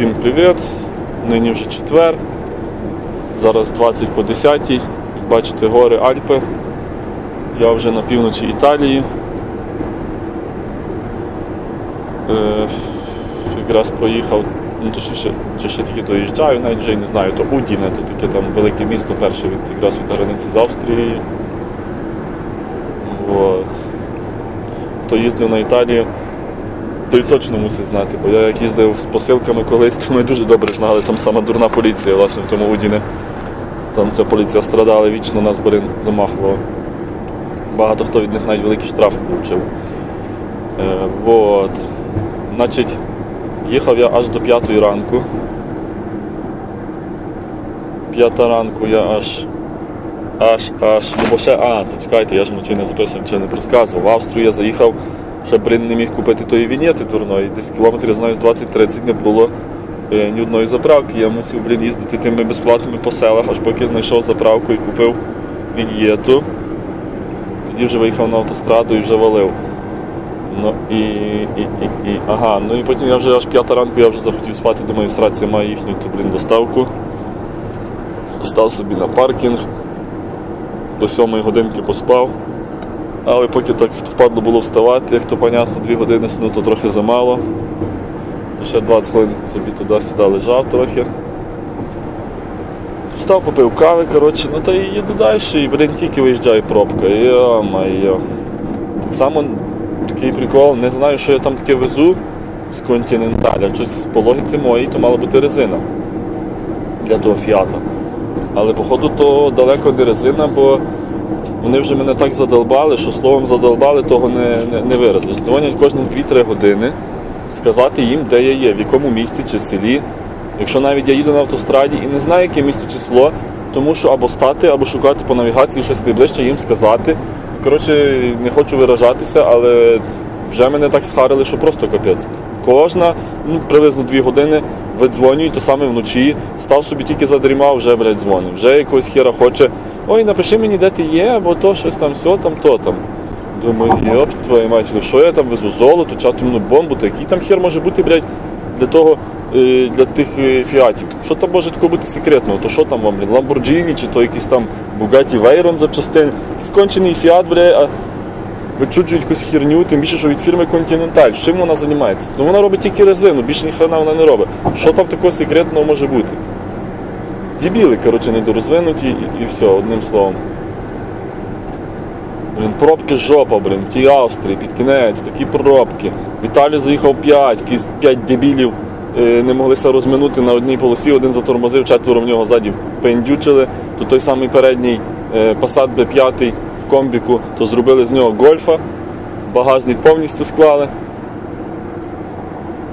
Всім привіт! Нині вже четвер. Зараз 20 по 10. Як бачите, гори Альпи. Я вже на півночі Італії. Е, якраз проїхав, ну точніше, чи ще тільки доїжджаю, навіть вже й не знаю, то Удіне, то таке там велике місто перше від якраз від границі з Австрією. Хто їздив на Італію, той точно мусить знати, бо я як їздив з посилками колись, то ми дуже добре знали, там сама дурна поліція, власне, в тому Удіне. Там ця поліція страдала, вічно нас Борин замахував. Багато хто від них навіть великі штрафи отримав. Е, вот. Значить, їхав я аж до п'ятої ранку. П'ята ранку я аж. Аж, аж, ну бо ще, а, то чекайте, я ж мочі не записував, чи не розказував. В Австрію я заїхав, ще Брин не міг купити тої вінєти дурної. Десь кілометрів, знаю, з 20-30 не було е, ні одної заправки. Я мусив, блін, їздити тими безплатними по селах, аж поки знайшов заправку і купив вінєту. Тоді вже виїхав на автостраду і вже валив. Ну і, і, і, і ага, ну і потім я вже аж п'ята ранку я вже захотів спати, думаю, в сраці маю їхню ту, блін, доставку. Достав собі на паркінг, до сьомої годинки поспав. Але поки так впадло було вставати, як то понятно, дві години сну, то трохи замало. Ще 20 хвилин собі туди-сюди лежав трохи. Встав, попив кави, коротше, ну та і їду далі, і блін, тільки виїжджає пробка. Йо-майо. Так само такий прикол, не знаю, що я там таке везу з континенталя. Щось по логіці моїй, то мала бути резина для того фіата. Але походу то далеко не резина, бо вони вже мене так задолбали, що словом задолбали, того не, не, не виразиш. Дзвонять кожні 2-3 години сказати їм, де я є, в якому місті чи селі. Якщо навіть я їду на автостраді і не знаю, яке місто чи село, то мушу або стати, або шукати по навігації щось найближче їм сказати. Коротше, не хочу виражатися, але вже мене так схарили, що просто капець. Кожна, ну, приблизно 2 години видзвонюють, то саме вночі, став собі тільки задрімав, вже, блядь, дзвонив. Вже якогось хера хоче. Ой, напиши мені, де ти є, або то щось там, все там, то там. Думаю, йоп, твою мать, ну що я там везу золото, чи бомбу, то який там хер може бути, блядь, для того, е, для тих е, фіатів. Що там може такого бути секретного? То що там вам, блін, Ламборджині, чи то якийсь там Bugatti Veyron запчастин. Скончений фіат, бля, а вичуджують якусь херню, тим більше, що від фірми Continental. Чим вона займається? Ну вона робить тільки резину, більше ні хрена вона не робить. Що там такого секретного може бути? Дебіли, коротше, недорозвинуті і, і все, одним словом. Блін, пробки жопа, блін, в тій Австрії, під кінець, такі пробки. В Італію заїхав 5, якісь 5 дебілів е, не моглися розминути на одній полосі, один затормозив, четверо в нього ззаді пендючили, то той самий передній е, Passat B5 в комбіку, то зробили з нього гольфа, багажник повністю склали.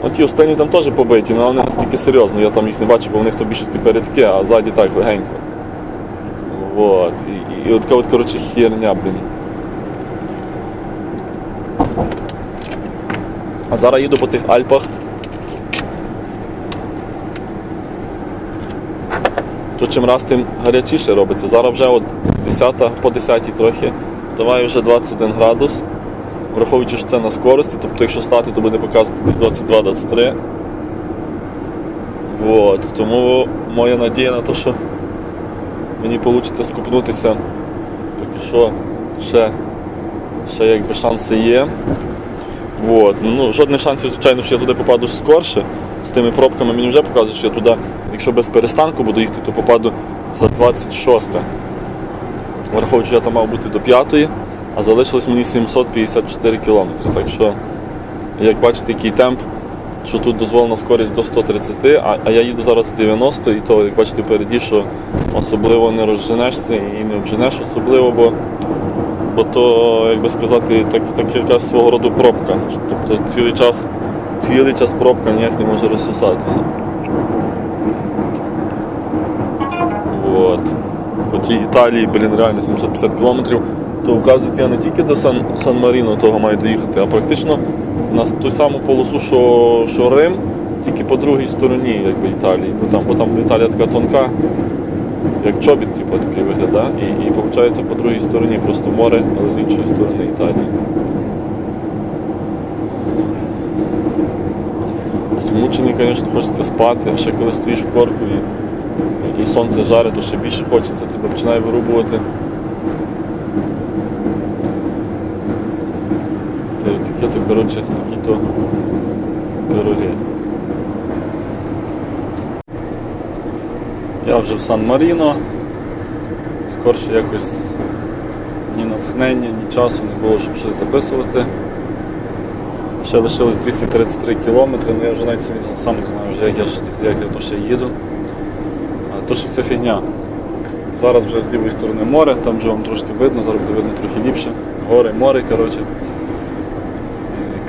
Ну, ті останні там теж побиті, але вони настільки серйозно, я там їх не бачу, бо в них то більшості передки, а ззаді так легенько. Вот. І, і, і от от, коротше, херня, блін. А зараз їду по тих Альпах. То чим раз тим гарячіше робиться. Зараз вже от 10 по 10 трохи. Давай вже 21 градус. Враховуючи, що це на скорості, тобто якщо стати, то буде показувати 22-23. Вот. Тому моя надія на те, що мені вийде скупнутися. Поки що ще, ще якби шанси є. Вот. Ну, жодних шансів, звичайно, що я туди попаду скорше. З тими пробками мені вже показують, що я туди, якщо без перестанку буду їхати, то попаду за 26. Враховуючи, я там мав бути до 5, а залишилось мені 754 кілометри. Так що, як бачите, який темп, що тут дозволена скорість до 130, а, а я їду зараз 90, і то, як бачите, впереді, що особливо не розженешся і не обженеш особливо, бо бо то, як би сказати, так, так якась свого роду пробка. Тобто цілий час, цілий час пробка ніяк не може розсосатися. Вот. По тій Італії, блін, реально 750 кілометрів, то вказується, я не тільки до Сан, Сан-Маріно того маю доїхати, а практично на ту саму полосу, що, що Рим, тільки по другій стороні якби, Італії. Бо там, бо там Італія така тонка, як чобіт, типу, такий виглядає. І, і виходить по другій стороні просто море, але з іншої сторони Італії. Ось змучений, звісно, хочеться спати, ще коли стоїш в корку і, і сонце жарить, то ще більше хочеться, тебе починає вирубувати. То таке то, коротше, такі то пироги. Я вже в Сан-Маріно. Скорше якось ні натхнення, ні часу не було, щоб щось записувати. Ще лишилось 233 кілометри, ну я вже навіть сам не знаю, вже як я, як я то ще їду. То що все фігня. Зараз вже з лівої сторони море, там вже вам трошки видно, зараз буде видно трохи ліпше. Гори, море, коротше.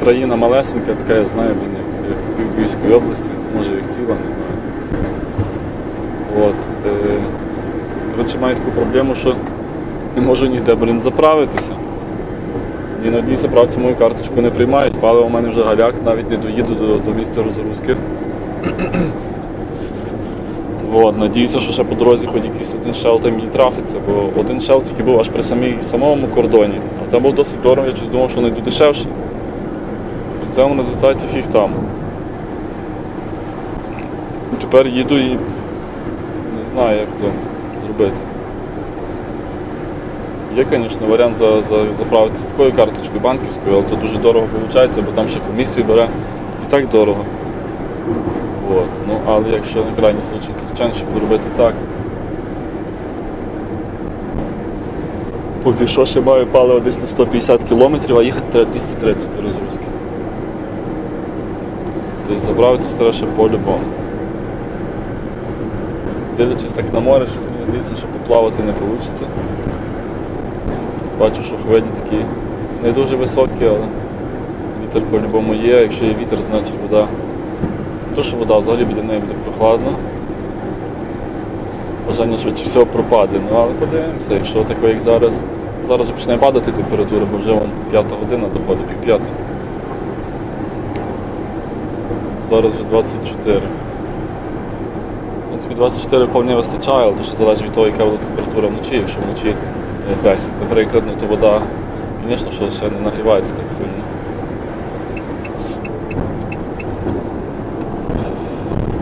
Країна малесенька, така я знаю, як, в Львівській області, може як ціла, не знаю. От. Е, коротше, маю таку проблему, що не можу ніде, блін, заправитися. Ні на одній заправці мою карточку не приймають, паливо у мене вже галяк, навіть не доїду до, до місця розгрузки. От, надіюся, що ще по дорозі хоч якийсь один шел там мені трафиться, бо один шел тільки був аж при самій самому кордоні, а там був досить дорого, я щось думав, що знайду дешевше. Цьому результаті фіг там. Тепер їду і не знаю, як то зробити. Є, звісно, варіант за, за, заправитися такою карточкою банківською, але то дуже дорого виходить, бо там ще комісію бере. І так дорого. От. Ну, але якщо на крайній случай, то звичайно, що буду робити так. Поки що ще маю паливо десь на 150 кілометрів, а їхати треба 230 до розгрузки. Тобто заправитись треба ще по-любому. Дивлячись так на море, щось мені здається, що поплавати не вийде. Бачу, що хвилі такі не дуже високі, але вітер по-любому є. Якщо є вітер, значить вода. То, що вода взагалі біля неї буде прохладно. Бажання швидше всього пропаде. Ну але подивимося, якщо таке, як зараз. Зараз вже почне падати температура, бо вже вон п'ята година доходить, пів п'ята. Зараз вже 24. В принципі, 24 вполне вистачає, але ще залежить від того, яка буде температура вночі. Якщо вночі е, 10, наприклад, ну, то вода, звісно, що ще не нагрівається так сильно.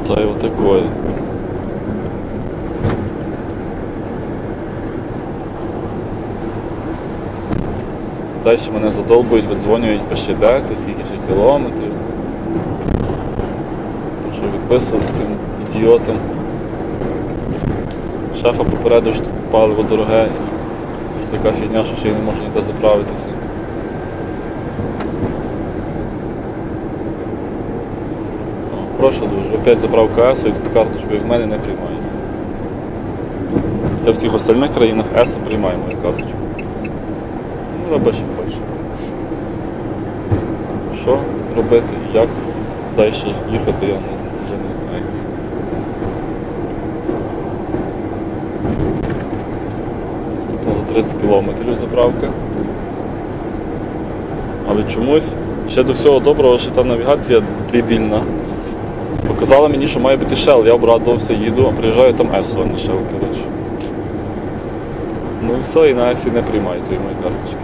Та й отакої. Далі мене задолбують, видзвонюють, пиши де ти, скільки ще кілометрів. Що відписувати тим ідіотам. Шефа попередив, що тут паливо дороге, що така фігня, що ще й не можу ніде заправитися. Прошу дуже, опять забрав КС і тут карточку, як в мене не приймають. Це в всіх остальних країнах ЕСО приймає мою карточку. Ну, роби, що хочеш. Що робити, як далі їхати, я не знаю. Наступно за 30 кілометрів заправка. Але чомусь ще до всього доброго, що та навігація дебільна. Показала мені, що має бути Shell, я обрадувався, їду, а приїжджаю там ESO, а не Shell, коротше. Ну і все, і на ESO не приймає тої моєї карточки.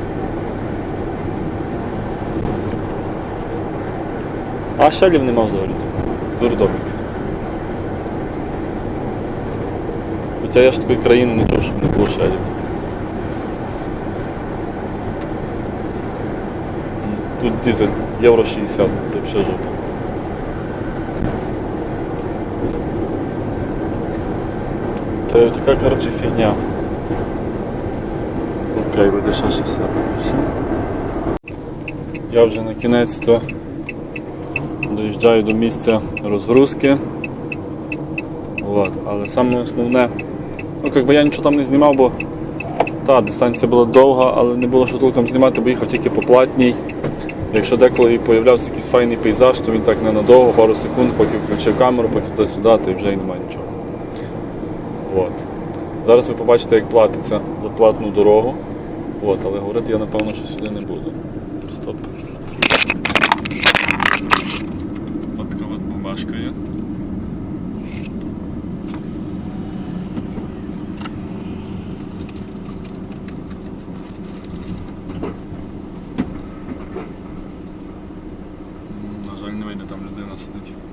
А шелів нема взагалі. Дурдом якийсь. Хоча я ж такої країни не чув, щоб не було шелів. Тут дизель, євро 60, це взагалі жопа. Та така, коротше, фігня. Окей, ще 60. Я вже на кінець то доїжджаю до місця розгрузки. От. Але саме основне, ну якби я нічого там не знімав, бо та дистанція була довга, але не було що толком знімати, бо їхав тільки по платній. Якщо деколи і появлявся якийсь файний пейзаж, то він так ненадовго, пару секунд, поки включив камеру, поки туди-сюди, то і вже й немає нічого. От. Зараз ви побачите, як платиться за платну дорогу. От, але говорити я напевно, що сюди не буду. Стоп. От така от бумажка є. М, На жаль, не вийде там людина сидить.